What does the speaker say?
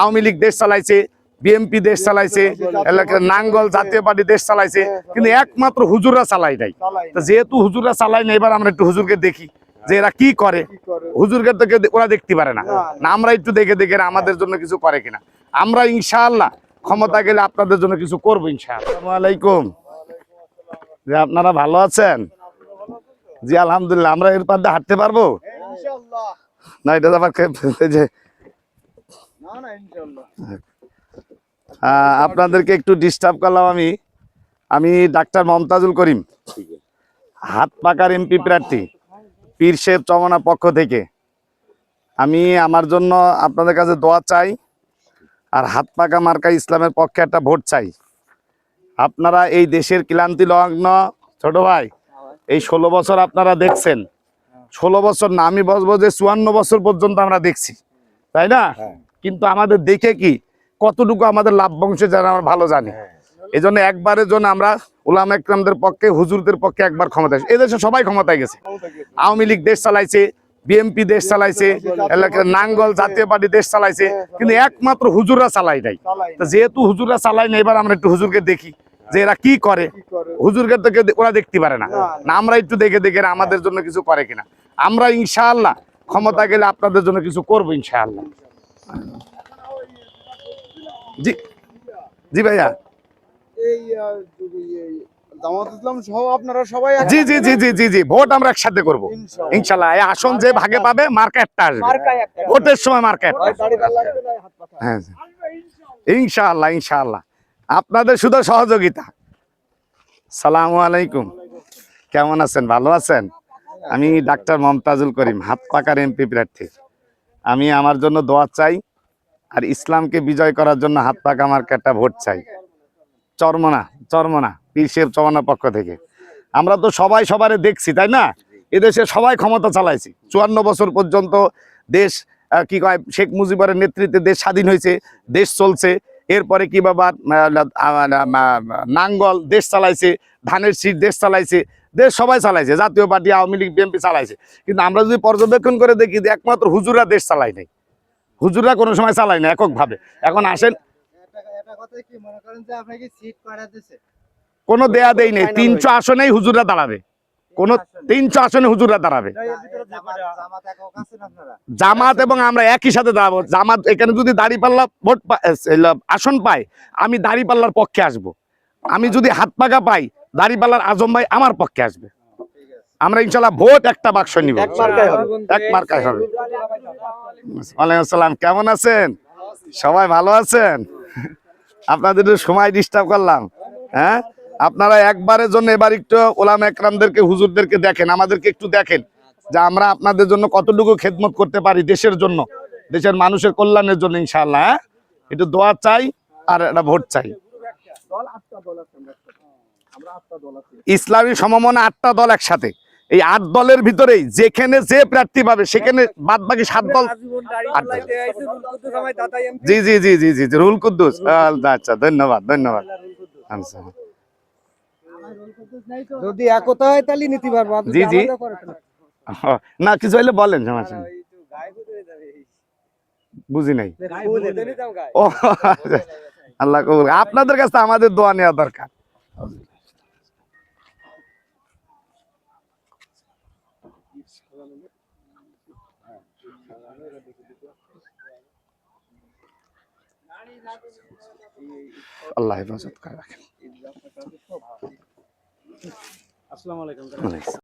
আওয়ামী লীগ দেশ চালাইছে বিএমপি দেশ চালাইছে এলাকার নাঙ্গল জাতীয় পার্টি দেশ চালাইছে কিন্তু একমাত্র হুজুররা চালাই নাই। যেহেতু হুজুররা চালাই না এবার আমরা একটু হুজুরকে দেখি যে এরা কি করে। হুজুরকে তো ওরা দেখতে পারে না। আমরা একটু দেখে দেখে আমাদের জন্য কিছু করে কিনা। আমরা ইনশাআল্লাহ ক্ষমতা গেলে আপনাদের জন্য কিছু করব ইনশাআল্লাহ। আসসালামু আলাইকুম। যে আপনারা ভালো আছেন? জি আলহামদুলিল্লাহ আমরা এর পাশে হাঁটতে পারব? না এটা আবার যে আপনাদেরকে একটু ডিস্টার্ব করলাম আমি। আমি ডাক্তার মমতাজুল করিম, হাত পাকার এমপি প্রার্থী, পীর শেখ চমনা পক্ষ থেকে। আমি আমার জন্য আপনাদের কাছে দোয়া চাই, আর হাত পাকা মার্কা ইসলামের পক্ষে একটা ভোট চাই। আপনারা এই দেশের ক্লান্তি লগ্ন, ছোট ভাই, এই ষোলো বছর আপনারা দেখছেন। ষোলো বছর না, আমি বলব যে চুয়ান্ন বছর পর্যন্ত আমরা দেখছি। তাই না? কিন্তু আমাদের দেখে কি কতটুকু আমাদের লাভ বংশে যারা আমরা ভালো জানি। এই জন্য একবারের জন্য আমরা উলাম একরামদের পক্ষে হুজুরদের পক্ষে একবার ক্ষমতায় এদেশে সবাই ক্ষমতায় গেছে। আওয়ামী লীগ দেশ চালাইছে বিএমপি দেশ চালাইছে এলাকার নাঙ্গল জাতীয় পার্টি দেশ চালাইছে কিন্তু একমাত্র হুজুররা চালাই নাই। যেহেতু হুজুররা চালাই না এবার আমরা একটু হুজুরকে দেখি যে এরা কি করে। হুজুরকে তো ওরা দেখতে পারে না। না আমরা একটু দেখে দেখে আমাদের জন্য কিছু করে কিনা। আমরা ইনশাআল্লাহ ক্ষমতা গেলে আপনাদের জন্য কিছু করব ইনশাআল্লাহ। জি জি ভাইয়া। এই আহ, যদি এই জামাত ইসলাম সহ আপনারা সবাই জি জি জি জি জি জি ভোট আমরা একসাথে করব। ইনশাআল্লাহ। ইনশাল্লাহ এই আসন যে ভাগে পাবে মার্কা একটা আসবে। ভোটের সময় মার্কা একটা। হয়। হ্যাঁ ইনশাআল্লাহ আপনাদের শুধু সহযোগিতা। সালামু আলাইকুম। কেমন আছেন? ভালো আছেন? আমি ডাক্তার মমতাজুল করিম হাত পাকার এমপি প্রার্থী। আমি আমার জন্য দোয়া চাই আর ইসলামকে বিজয় করার জন্য হাত পাক আমার একটা ভোট চাই। চরমনা চরমনা পীরশের চরমনা পক্ষ থেকে। আমরা তো সবাই সবারে দেখছি, তাই না? এদেশে সবাই ক্ষমতা চালাইছি। চুয়ান্ন বছর পর্যন্ত দেশ কি কয়, শেখ মুজিবের নেতৃত্বে দেশ স্বাধীন হয়েছে, দেশ চলছে। এরপরে কি বাবা নাঙ্গল দেশ চালাইছে, ধানের শীত দেশ চালাইছে দেশ সবাই চালাইছে, জাতীয় পার্টি, আওয়ামী লীগ, বিএনপি চালাইছে। কিন্তু আমরা যদি পর্যবেক্ষণ করে দেখি যে একমাত্র হুজুরা দেশ চালাই নাই। হুজুরা কোনো সময় চালাই না এককভাবে। এখন আসেন। কোনো দেয়া দেই নেই। তিনশো আসনেই হুজুরা দাঁড়াবে। কোন তিনশো আসনে হুজুরা দাঁড়াবে। জামাত এবং আমরা একই সাথে দাঁড়াবো। জামাত এখানে যদি দাঁড়িপাল্লা ভোট আসন পাই আমি দাঁড়িপাল্লার পক্ষে আসব। আমি যদি হাত পাকা পাই দাঁড়িপাল্লার আজম ভাই আমার পক্ষে আসবে। আমরা ইনশাল্লাহ ভোট একটা বাক্স নিব। এক মার্কায় হবে। ওয়ালাইকুম আসসালাম কেমন আছেন? সবাই ভালো আছেন? আপনাদের একটু সময় ডিস্টার্ব করলাম হ্যাঁ? আপনারা একবারের জন্য এবার একটু ওলাম একরামদেরকে হুজুরদেরকে দেখেন আমাদেরকে একটু দেখেন যে আমরা আপনাদের জন্য কতটুকু খেদমত করতে পারি দেশের জন্য দেশের মানুষের কল্যাণের জন্য ইনশাআল্লাহ হ্যাঁ? একটু দোয়া চাই আর একটা ভোট চাই। ইসলামী সমমনা আটটা দল একসাথে। এই আট দলের ভিতরেই যেখানে যে প্রার্থী পাবে সেখানে বাদ বাকি সাত দল জি জি জি জি জি রুল কুদ্দুস। আচ্ছা, আচ্ছা ধন্যবাদ ধন্যবাদ। আচ্ছা যদি একতা হয় তাহলে নিতে পারব জি, জি। না। কিছু হইলে বলেন সমস্যা বুঝি নাই। ও আল্লাহ কবুল। আপনাদের কাছে আমাদের দোয়া নেওয়া দরকার। আল্লাহ হেফাজত করে রাখেন আসসালামু আলাইকুম ওয়ালাইকুম